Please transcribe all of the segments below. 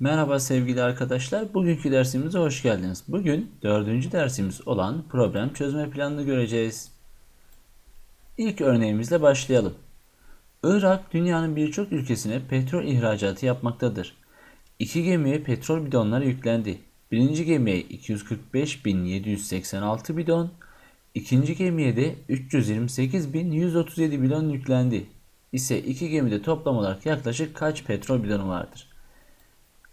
Merhaba sevgili arkadaşlar. Bugünkü dersimize hoş geldiniz. Bugün dördüncü dersimiz olan problem çözme planını göreceğiz. İlk örneğimizle başlayalım. Irak dünyanın birçok ülkesine petrol ihracatı yapmaktadır. İki gemiye petrol bidonları yüklendi. Birinci gemiye 245.786 bidon, ikinci gemiye de 328.137 bidon yüklendi. İse iki gemide toplam olarak yaklaşık kaç petrol bidonu vardır?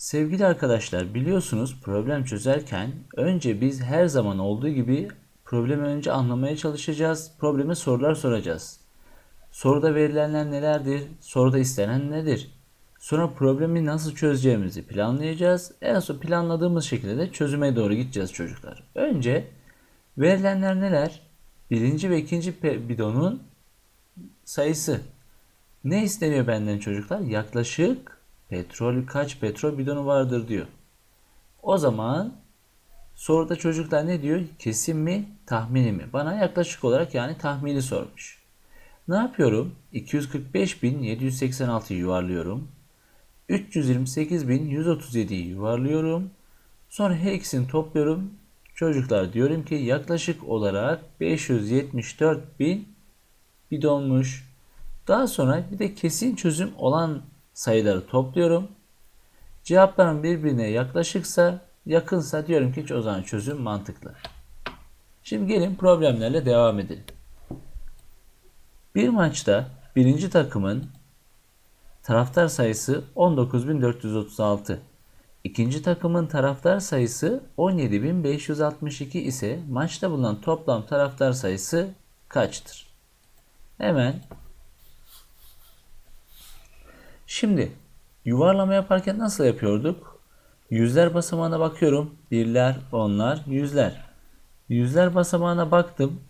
Sevgili arkadaşlar biliyorsunuz problem çözerken önce biz her zaman olduğu gibi problemi önce anlamaya çalışacağız. Probleme sorular soracağız. Soruda verilenler nelerdir? Soruda istenen nedir? Sonra problemi nasıl çözeceğimizi planlayacağız. En son planladığımız şekilde de çözüme doğru gideceğiz çocuklar. Önce verilenler neler? Birinci ve ikinci bidonun sayısı. Ne isteniyor benden çocuklar? Yaklaşık petrol kaç petrol bidonu vardır diyor. O zaman soruda çocuklar ne diyor? Kesin mi, tahmini mi? Bana yaklaşık olarak yani tahmini sormuş. Ne yapıyorum? 245.786'yı yuvarlıyorum. 328.137'yi yuvarlıyorum. Sonra her ikisini topluyorum. Çocuklar diyorum ki yaklaşık olarak 574.000 bidonmuş. Daha sonra bir de kesin çözüm olan sayıları topluyorum. Cevapların birbirine yaklaşıksa, yakınsa diyorum ki o zaman çözüm mantıklı. Şimdi gelin problemlerle devam edelim. Bir maçta birinci takımın taraftar sayısı 19.436. İkinci takımın taraftar sayısı 17.562 ise maçta bulunan toplam taraftar sayısı kaçtır? Hemen Şimdi yuvarlama yaparken nasıl yapıyorduk? Yüzler basamağına bakıyorum. Birler, onlar, yüzler. Yüzler basamağına baktım.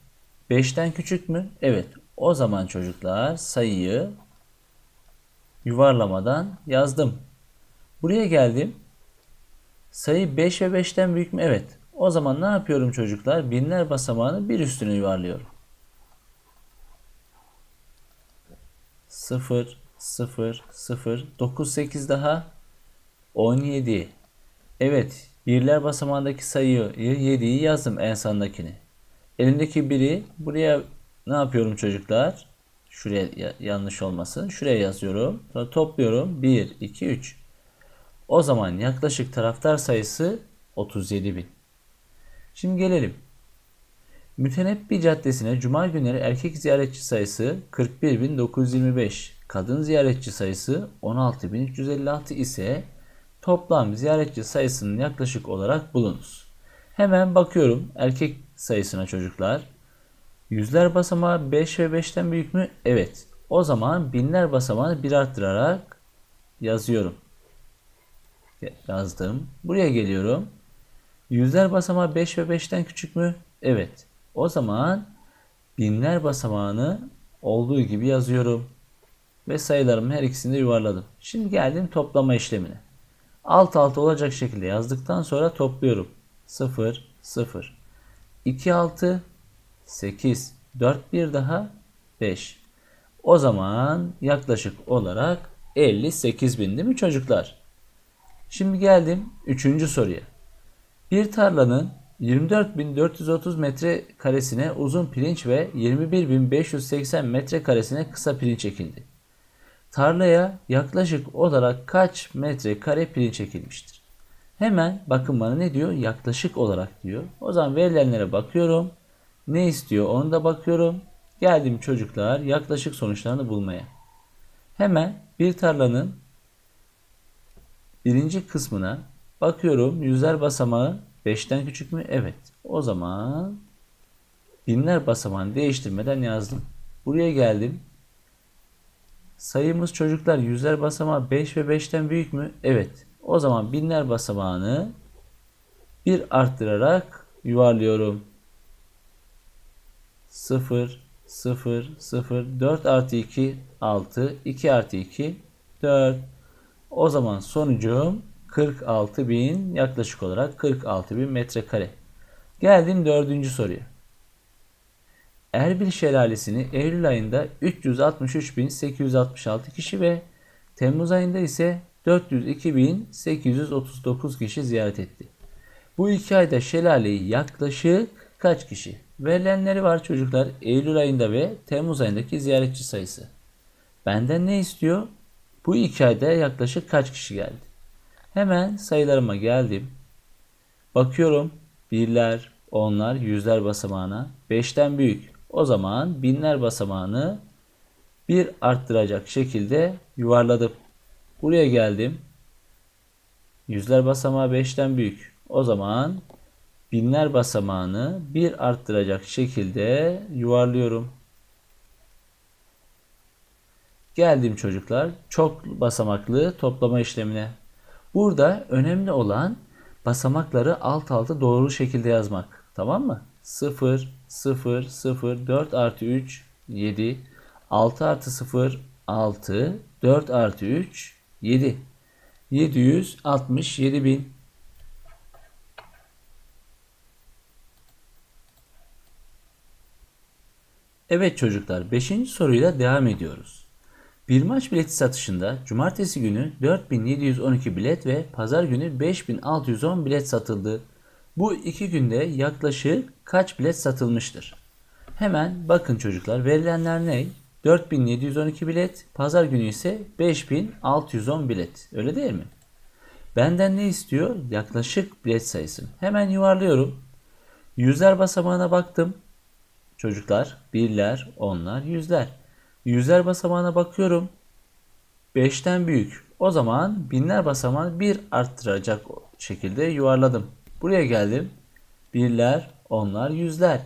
5'ten küçük mü? Evet. O zaman çocuklar sayıyı yuvarlamadan yazdım. Buraya geldim. Sayı 5 ve 5'ten büyük mü? Evet. O zaman ne yapıyorum çocuklar? Binler basamağını bir üstüne yuvarlıyorum. 0, 0, 0, 9, 8 daha 17. Evet, birler basamağındaki sayıyı 7'yi yazdım en sondakini. Elimdeki biri buraya ne yapıyorum çocuklar? Şuraya ya- yanlış olmasın. Şuraya yazıyorum. Sonra topluyorum. 1, 2, 3. O zaman yaklaşık taraftar sayısı 37.000. Şimdi gelelim. Mütenebbi Caddesi'ne cuma günleri erkek ziyaretçi sayısı 41.925, kadın ziyaretçi sayısı 16.356 ise toplam ziyaretçi sayısının yaklaşık olarak bulunuz. Hemen bakıyorum erkek sayısına çocuklar. Yüzler basamağı 5 ve 5'ten büyük mü? Evet. O zaman binler basamağını bir arttırarak yazıyorum. Yazdım. Buraya geliyorum. Yüzler basamağı 5 ve 5'ten küçük mü? Evet. O zaman binler basamağını olduğu gibi yazıyorum. Ve sayılarımın her ikisini de yuvarladım. Şimdi geldim toplama işlemine. Alt alta olacak şekilde yazdıktan sonra topluyorum. 0, 0. 2, 6, 8. 4, 1 daha 5. O zaman yaklaşık olarak 58 bin değil mi çocuklar? Şimdi geldim 3. soruya. Bir tarlanın 24.430 metre karesine uzun pirinç ve 21.580 metre karesine kısa pirinç ekildi. Tarlaya yaklaşık olarak kaç metre kare pirinç ekilmiştir? Hemen bakın bana ne diyor? Yaklaşık olarak diyor. O zaman verilenlere bakıyorum. Ne istiyor onu da bakıyorum. Geldim çocuklar yaklaşık sonuçlarını bulmaya. Hemen bir tarlanın birinci kısmına bakıyorum. Yüzler basamağı 5'ten küçük mü? Evet. O zaman binler basamağını değiştirmeden yazdım. Buraya geldim. Sayımız çocuklar yüzler basamağı 5 ve 5'ten büyük mü? Evet. O zaman binler basamağını bir arttırarak yuvarlıyorum. 0, 0, 0, 4 artı 2, 6, 2 artı 2, 4. O zaman sonucum 46 bin yaklaşık olarak 46 bin metrekare. Geldim dördüncü soruya. Erbil Şelalesi'ni Eylül ayında 363.866 kişi ve Temmuz ayında ise 402.839 kişi ziyaret etti. Bu iki ayda şelaleyi yaklaşık kaç kişi? Verilenleri var çocuklar. Eylül ayında ve Temmuz ayındaki ziyaretçi sayısı. Benden ne istiyor? Bu iki ayda yaklaşık kaç kişi geldi? Hemen sayılarıma geldim. Bakıyorum birler, onlar, yüzler basamağına 5'ten büyük. O zaman binler basamağını bir arttıracak şekilde yuvarladım. Buraya geldim. Yüzler basamağı 5'ten büyük. O zaman binler basamağını bir arttıracak şekilde yuvarlıyorum. Geldim çocuklar çok basamaklı toplama işlemine. Burada önemli olan basamakları alt alta doğru şekilde yazmak. Tamam mı? 0, 0, 0, 4 artı 3, 7, 6 artı 0, 6, 4 artı 3, 7. 767 bin. Evet çocuklar 5. soruyla devam ediyoruz. Bir maç bileti satışında cumartesi günü 4712 bilet ve pazar günü 5610 bilet satıldı. Bu iki günde yaklaşık kaç bilet satılmıştır? Hemen bakın çocuklar verilenler ne? 4712 bilet, pazar günü ise 5610 bilet. Öyle değil mi? Benden ne istiyor? Yaklaşık bilet sayısı. Hemen yuvarlıyorum. Yüzler basamağına baktım. Çocuklar birler, onlar, yüzler. Yüzler basamağına bakıyorum. 5'ten büyük. O zaman binler basamağını bir arttıracak şekilde yuvarladım. Buraya geldim. Birler, onlar, yüzler.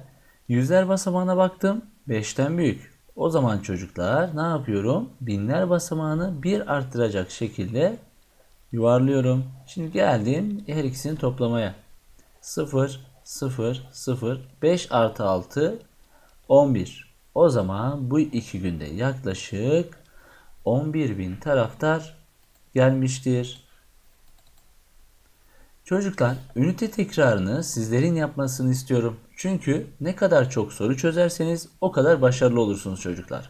Yüzler basamağına baktım. 5'ten büyük. O zaman çocuklar ne yapıyorum? Binler basamağını bir arttıracak şekilde yuvarlıyorum. Şimdi geldim her ikisini toplamaya. 0, 0, 0, 5 artı 6, 11. O zaman bu iki günde yaklaşık 11 bin taraftar gelmiştir. Çocuklar, ünite tekrarını sizlerin yapmasını istiyorum. Çünkü ne kadar çok soru çözerseniz o kadar başarılı olursunuz çocuklar.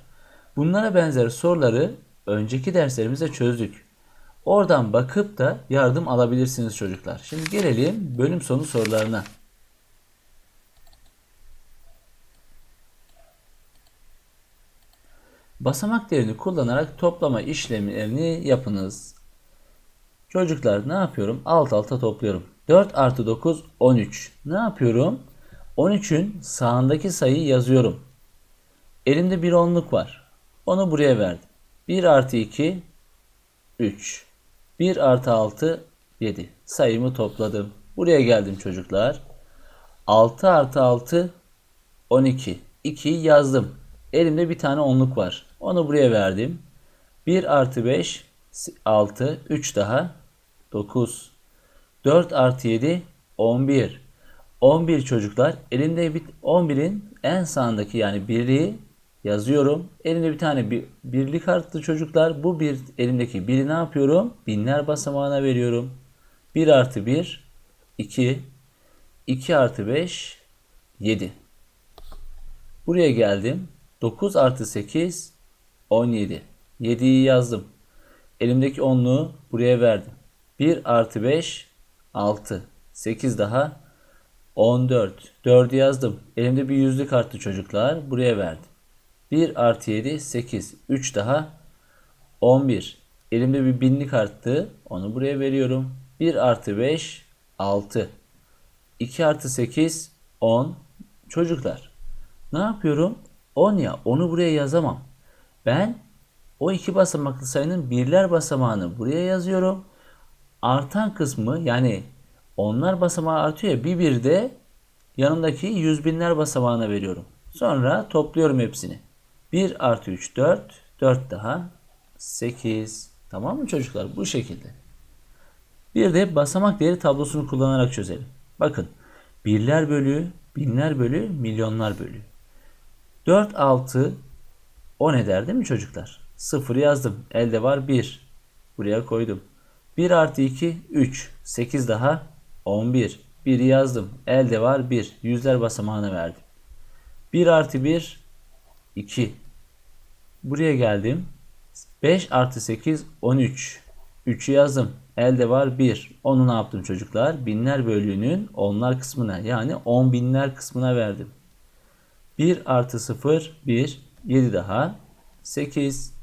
Bunlara benzer soruları önceki derslerimizde çözdük. Oradan bakıp da yardım alabilirsiniz çocuklar. Şimdi gelelim bölüm sonu sorularına. Basamak değerini kullanarak toplama işlemlerini yapınız. Çocuklar ne yapıyorum? Alt alta topluyorum. 4 artı 9 13. Ne yapıyorum? 13'ün sağındaki sayıyı yazıyorum. Elimde bir onluk var. Onu buraya verdim. 1 artı 2 3. 1 artı 6 7. Sayımı topladım. Buraya geldim çocuklar. 6 artı 6 12. 2'yi yazdım. Elimde bir tane onluk var. Onu buraya verdim. 1 artı 5 6. 3 daha 9. 4 artı 7 11. 11 çocuklar. Elimde bir 11'in en sağındaki yani birliği yazıyorum. Elimde bir tane bir, birlik arttı çocuklar. Bu bir elimdeki biri ne yapıyorum? Binler basamağına veriyorum. 1 artı 1 2 2 artı 5 7. Buraya geldim. 9 artı 8 17. 7'yi yazdım. Elimdeki 10'luğu buraya verdim. 1 artı 5 6. 8 daha 14. 4'ü yazdım. Elimde bir yüzlük arttı çocuklar. Buraya verdim. 1 artı 7 8. 3 daha 11. Elimde bir binlik arttı. Onu buraya veriyorum. 1 artı 5 6. 2 artı 8 10. Çocuklar ne yapıyorum? 10 ya onu buraya yazamam. Ben o iki basamaklı sayının birler basamağını buraya yazıyorum. Artan kısmı yani onlar basamağı artıyor ya bir bir de yanındaki yüz binler basamağına veriyorum. Sonra topluyorum hepsini. 1 artı 3 4. 4 daha 8. Tamam mı çocuklar? Bu şekilde. Bir de basamak değeri tablosunu kullanarak çözelim. Bakın birler bölü, binler bölü, milyonlar bölü. 4, 6, 10 eder değil mi çocuklar? 0 yazdım. Elde var 1. Buraya koydum. 1 artı 2, 3. 8 daha 11. 1'i yazdım. Elde var 1. Yüzler basamağını verdim. 1 artı 1, 2. Buraya geldim. 5 artı 8, 13. 3'ü yazdım. Elde var 1. Onu ne yaptım çocuklar? Binler bölüğünün onlar kısmına yani 10 binler kısmına verdim. 1 artı 0 1. 7 daha. 8.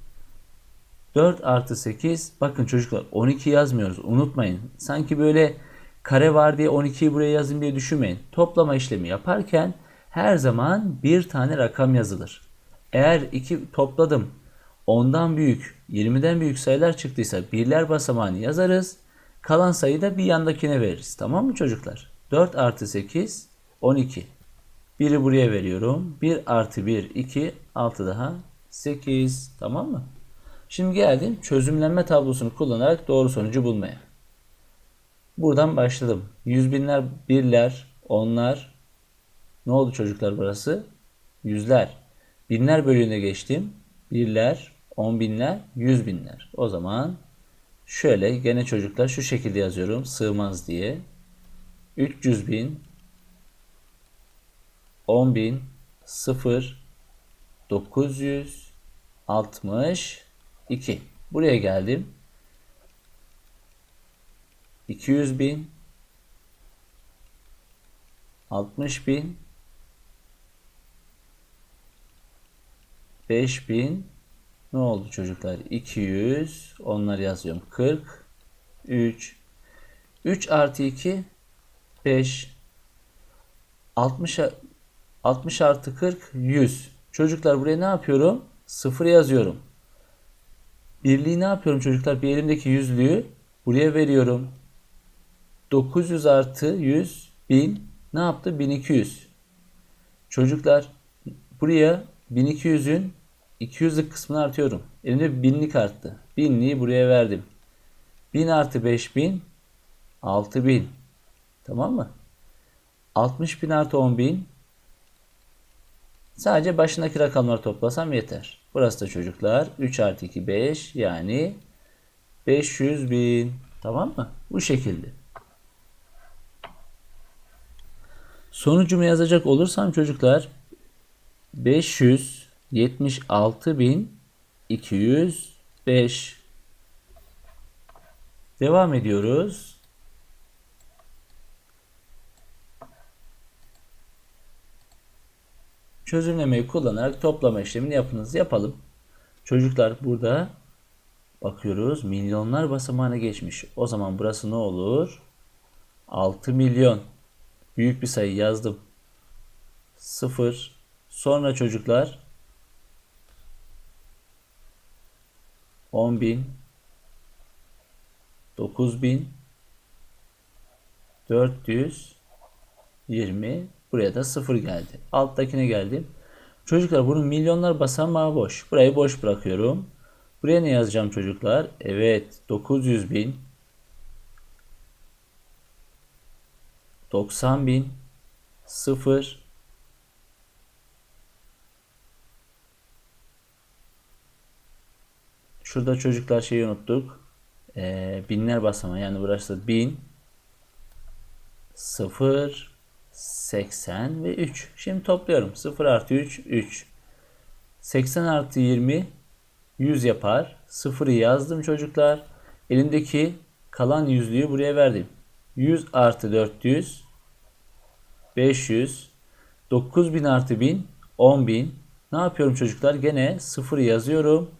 4 artı 8. Bakın çocuklar 12 yazmıyoruz. Unutmayın. Sanki böyle kare var diye 12'yi buraya yazayım diye düşünmeyin. Toplama işlemi yaparken her zaman bir tane rakam yazılır. Eğer 2 topladım 10'dan büyük 20'den büyük sayılar çıktıysa birler basamağını yazarız. Kalan sayıyı da bir yandakine veririz. Tamam mı çocuklar? 4 artı 8 12. 1'i buraya veriyorum. 1 artı 1 2 6 daha 8. Tamam mı? Şimdi geldim çözümlenme tablosunu kullanarak doğru sonucu bulmaya. Buradan başladım. Yüz binler, birler, onlar. Ne oldu çocuklar burası? Yüzler. Binler bölüğüne geçtim. Birler, on binler, yüz binler. O zaman şöyle gene çocuklar şu şekilde yazıyorum. Sığmaz diye. 300 bin, 10 bin, 0, 962. Buraya geldim. 200 bin. 60 bin. 5 bin. Ne oldu çocuklar? 200 onlar yazıyorum. 40 3 3 artı 2 5 60 a- 60 artı 40 100 çocuklar buraya ne yapıyorum? 0 yazıyorum birliği ne yapıyorum çocuklar bir elimdeki yüzlüğü buraya veriyorum 900 artı 100 1000 ne yaptı? 1200. Çocuklar buraya 1200'ün 200'lük kısmını artıyorum. Elimde binlik arttı. Binliği buraya verdim. 1000 artı 5000 6000. Tamam mı? 60.000 artı 10.000 Sadece başındaki rakamları toplasam yeter. Burası da çocuklar 3 artı 2 5 yani 500 bin. Tamam mı? Bu şekilde. Sonucumu yazacak olursam çocuklar 576.205 Devam ediyoruz. Çözümlemeyi kullanarak toplama işlemini yapınız. Yapalım. Çocuklar burada bakıyoruz. Milyonlar basamağına geçmiş. O zaman burası ne olur? 6 milyon. Büyük bir sayı yazdım. 0. Sonra çocuklar 10 bin 9 bin 420 buraya da 0 geldi. Alttakine geldim. Çocuklar bunun milyonlar basamağı boş. Burayı boş bırakıyorum. Buraya ne yazacağım çocuklar? Evet 900 bin 90 bin 0 Şurada çocuklar şeyi unuttuk. Ee, binler basamağı yani burası 1000 0 80 ve 3. Şimdi topluyorum. 0 artı 3 3. 80 artı 20 100 yapar. 0'ı yazdım çocuklar. Elimdeki kalan yüzlüğü buraya verdim. 100 artı 400 500 9000 artı 1000 10000 ne yapıyorum çocuklar? Gene 0 yazıyorum.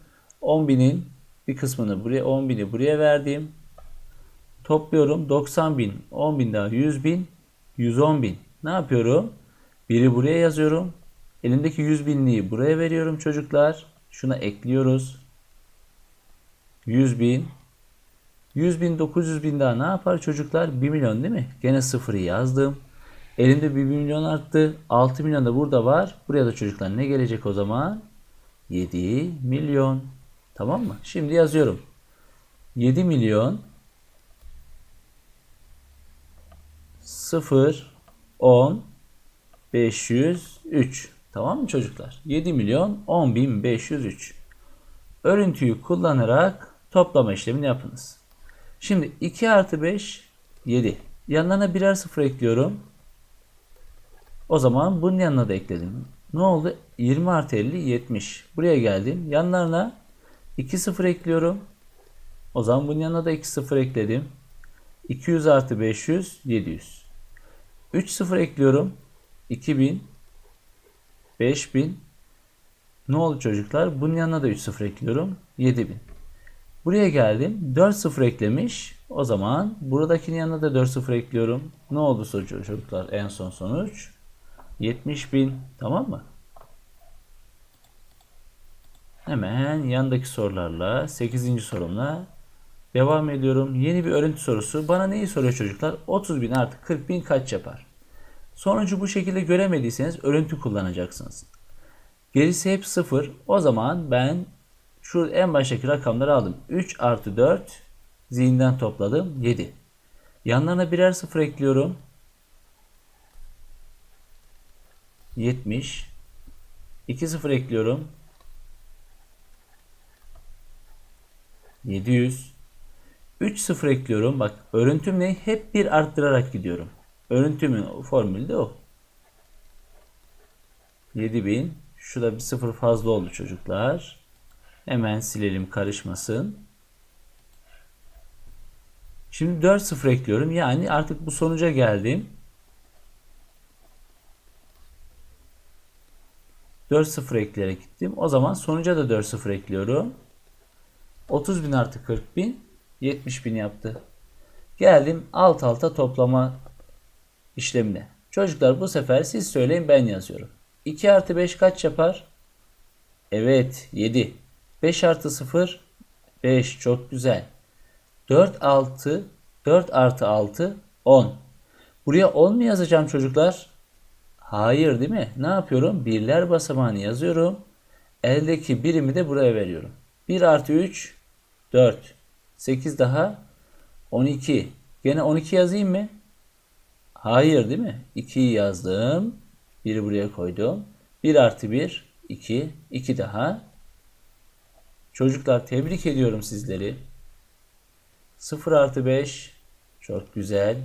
10.000'in bir kısmını buraya 10.000'i buraya verdim. Topluyorum 90.000 10.000 daha 100.000 110.000 ne yapıyorum? Biri buraya yazıyorum. Elimdeki 100 binliği buraya veriyorum çocuklar. Şuna ekliyoruz. 100 bin. 100 bin 900 bin daha ne yapar çocuklar? 1 milyon değil mi? Gene sıfırı yazdım. Elimde 1 milyon arttı. 6 milyon da burada var. Buraya da çocuklar ne gelecek o zaman? 7 milyon. Tamam mı? Şimdi yazıyorum. 7 milyon 0 10 503. Tamam mı çocuklar? 7 milyon 10 bin 503. Örüntüyü kullanarak toplama işlemini yapınız. Şimdi 2 artı 5 7. Yanlarına birer sıfır ekliyorum. O zaman bunun yanına da ekledim. Ne oldu? 20 artı 50 70. Buraya geldim. Yanlarına 2 sıfır ekliyorum. O zaman bunun yanına da 2 sıfır ekledim. 200 artı 500 700. 3 sıfır ekliyorum. 2000 5000 ne oldu çocuklar? Bunun yanına da 3 sıfır ekliyorum. 7000. Buraya geldim. 4 sıfır eklemiş. O zaman buradakinin yanına da 4 sıfır ekliyorum. Ne oldu çocuklar? En son sonuç 70.000. Tamam mı? Hemen yandaki sorularla 8. sorumla devam ediyorum. Yeni bir örüntü sorusu. Bana neyi soruyor çocuklar? 30.000 artı 40.000 kaç yapar? Sonucu bu şekilde göremediyseniz örüntü kullanacaksınız. Gerisi hep 0. O zaman ben şu en baştaki rakamları aldım. 3 artı 4 zihinden topladım. 7. Yanlarına birer sıfır ekliyorum. 70. 2 sıfır ekliyorum. 700. 3 sıfır ekliyorum. Bak örüntüm ne? Hep bir arttırarak gidiyorum. Örüntümün formülü de o. 7000. Şurada bir sıfır fazla oldu çocuklar. Hemen silelim karışmasın. Şimdi 4 sıfır ekliyorum. Yani artık bu sonuca geldim. 4 sıfır ekleyerek gittim. O zaman sonuca da 4 sıfır ekliyorum. 30 bin artı 40 bin 70 bin yaptı. Geldim alt alta toplama işlemine. Çocuklar bu sefer siz söyleyin ben yazıyorum. 2 artı 5 kaç yapar? Evet 7. 5 artı 0 5 çok güzel. 4 6 4 artı 6 10. Buraya 10 mu yazacağım çocuklar? Hayır değil mi? Ne yapıyorum? Birler basamağını yazıyorum. Eldeki birimi de buraya veriyorum. 1 artı 3 4. 8 daha 12. Gene 12 yazayım mı? Hayır değil mi? 2'yi yazdım. 1'i buraya koydum. 1 artı 1 2. 2 daha. Çocuklar tebrik ediyorum sizleri. 0 artı 5 çok güzel.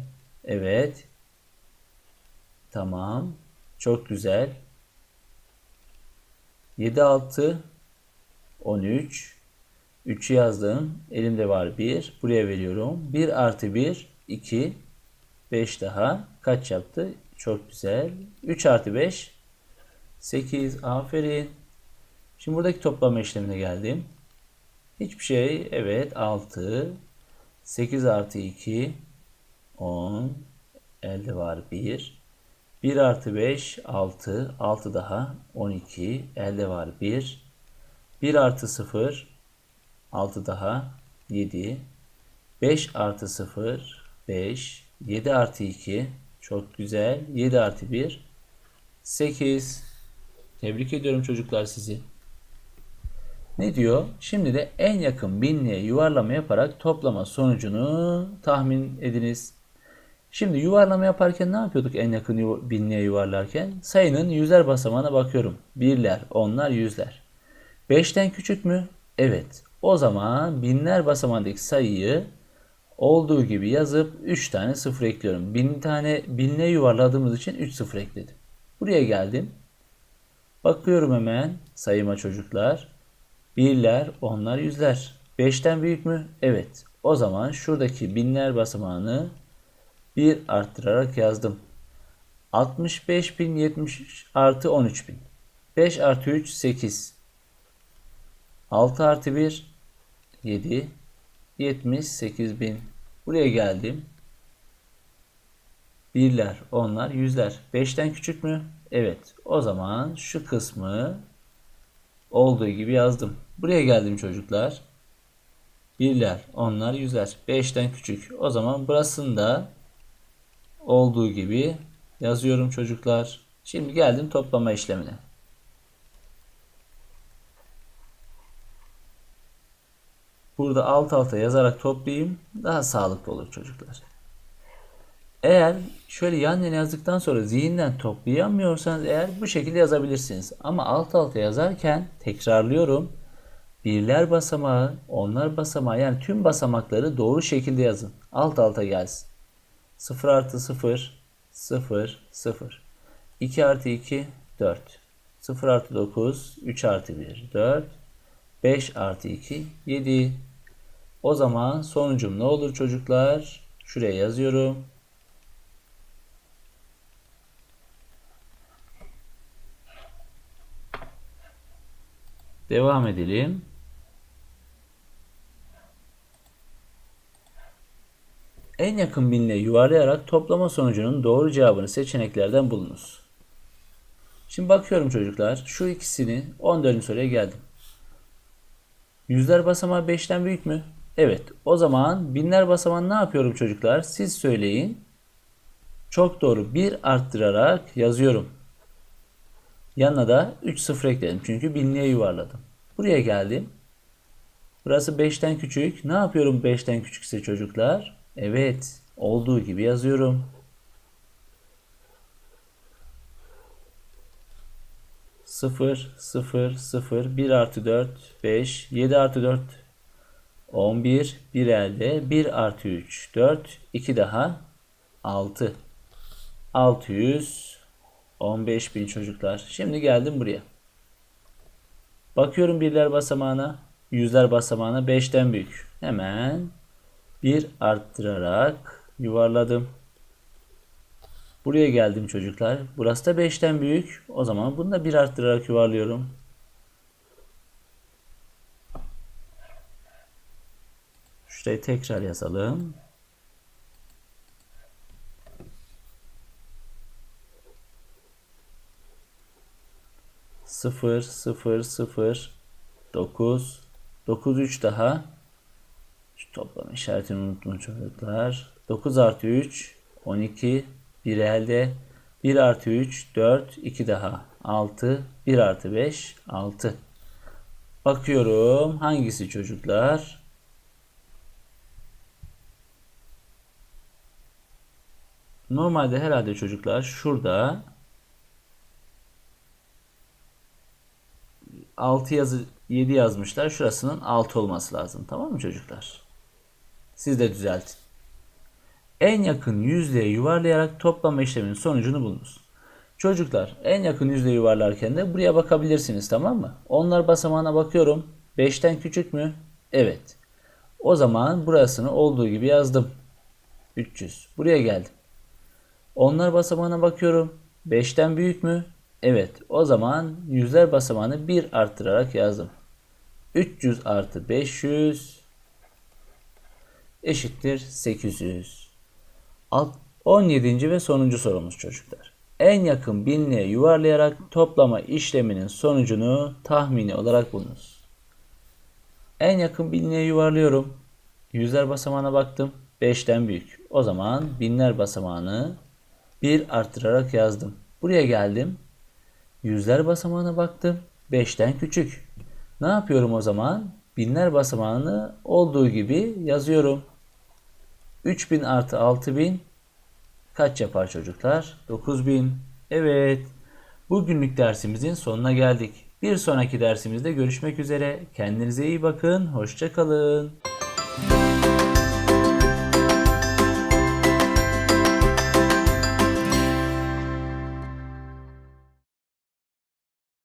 Evet. Tamam. Çok güzel. 7 6 13 3'ü yazdım. Elimde var 1. Buraya veriyorum. 1 artı 1 2 5 daha. Kaç yaptı? Çok güzel. 3 artı 5 8. Aferin. Şimdi buradaki toplama işlemine geldim. Hiçbir şey. Evet 6. 8 artı 2 10. Elde var 1. 1 artı 5 6. 6 daha 12. Elde var 1. 1 artı 0 6 daha 7. 5 artı 0 5. 7 artı 2 çok güzel. 7 artı 1 8. Tebrik ediyorum çocuklar sizi. Ne diyor? Şimdi de en yakın binliğe yuvarlama yaparak toplama sonucunu tahmin ediniz. Şimdi yuvarlama yaparken ne yapıyorduk en yakın binliğe yuvarlarken? Sayının yüzler basamağına bakıyorum. Birler, onlar, yüzler. 5'ten küçük mü? Evet. O zaman binler basamağındaki sayıyı olduğu gibi yazıp 3 tane sıfır ekliyorum. 1000 tane binliğe yuvarladığımız için 3 sıfır ekledim. Buraya geldim. Bakıyorum hemen sayıma çocuklar. Birler, onlar, yüzler. 5'ten büyük mü? Evet. O zaman şuradaki binler basamağını 1 arttırarak yazdım. 65.070 artı 13.000. 5 artı 3 8. 6 artı 1 7. 78.000. Buraya geldim. Birler, onlar, yüzler. 5'ten küçük mü? Evet. O zaman şu kısmı olduğu gibi yazdım. Buraya geldim çocuklar. Birler, onlar, yüzler. 5'ten küçük. O zaman burasını da olduğu gibi yazıyorum çocuklar. Şimdi geldim toplama işlemine. Burada alt alta yazarak toplayayım. Daha sağlıklı olur çocuklar. Eğer şöyle yan yana yazdıktan sonra zihinden toplayamıyorsanız eğer bu şekilde yazabilirsiniz. Ama alt alta yazarken tekrarlıyorum. Birler basamağı, onlar basamağı yani tüm basamakları doğru şekilde yazın. Alt alta gelsin. 0 artı 0, 0, 0. 2 artı 2, 4. 0 artı 9, 3 artı 1, 4. 5 artı 2, 7. O zaman sonucum ne olur çocuklar? Şuraya yazıyorum. Devam edelim. En yakın binle yuvarlayarak toplama sonucunun doğru cevabını seçeneklerden bulunuz. Şimdi bakıyorum çocuklar. Şu ikisini 14. soruya geldim. Yüzler basamağı 5'ten büyük mü? Evet. O zaman binler basamağı ne yapıyorum çocuklar? Siz söyleyin. Çok doğru. 1 arttırarak yazıyorum. Yanına da 3 sıfır ekledim. Çünkü binliğe yuvarladım. Buraya geldim. Burası 5'ten küçük. Ne yapıyorum 5'ten küçükse çocuklar? Evet. Olduğu gibi yazıyorum. Sıfır, sıfır, sıfır, bir artı dört, beş, yedi artı dört, on bir, bir elde, bir artı üç, dört, iki daha, altı. Altı yüz, on beş bin çocuklar. Şimdi geldim buraya. Bakıyorum birler basamağına, yüzler basamağına 5'ten büyük. Hemen bir arttırarak yuvarladım. Buraya geldim çocuklar. Burası da 5'ten büyük. O zaman bunu da bir arttırarak yuvarlıyorum. Şurayı tekrar yazalım. Sıfır, sıfır, sıfır, dokuz, dokuz üç daha. Şu toplama işaretini unutma çocuklar. 9 artı 3, 12, 1 elde. 1 artı 3, 4, 2 daha. 6, 1 artı 5, 6. Bakıyorum hangisi çocuklar? Normalde herhalde çocuklar şurada 6 yazı 7 yazmışlar. Şurasının 6 olması lazım. Tamam mı çocuklar? Siz de düzeltin. En yakın yüzlüğe yuvarlayarak toplama işleminin sonucunu bulunuz. Çocuklar en yakın yüzlüğe yuvarlarken de buraya bakabilirsiniz tamam mı? Onlar basamağına bakıyorum. 5'ten küçük mü? Evet. O zaman burasını olduğu gibi yazdım. 300. Buraya geldim. Onlar basamağına bakıyorum. 5'ten büyük mü? Evet. O zaman yüzler basamağını 1 arttırarak yazdım. 300 artı 500 eşittir 800. Alt- 17. ve sonuncu sorumuz çocuklar. En yakın binliğe yuvarlayarak toplama işleminin sonucunu tahmini olarak bulunuz. En yakın binliğe yuvarlıyorum. Yüzler basamağına baktım. 5'ten büyük. O zaman binler basamağını 1 arttırarak yazdım. Buraya geldim. Yüzler basamağına baktım. 5'ten küçük. Ne yapıyorum o zaman? Binler basamağını olduğu gibi yazıyorum. 3000 artı 6000 kaç yapar çocuklar? 9000. Evet. Bugünlük dersimizin sonuna geldik. Bir sonraki dersimizde görüşmek üzere. Kendinize iyi bakın. Hoşça kalın.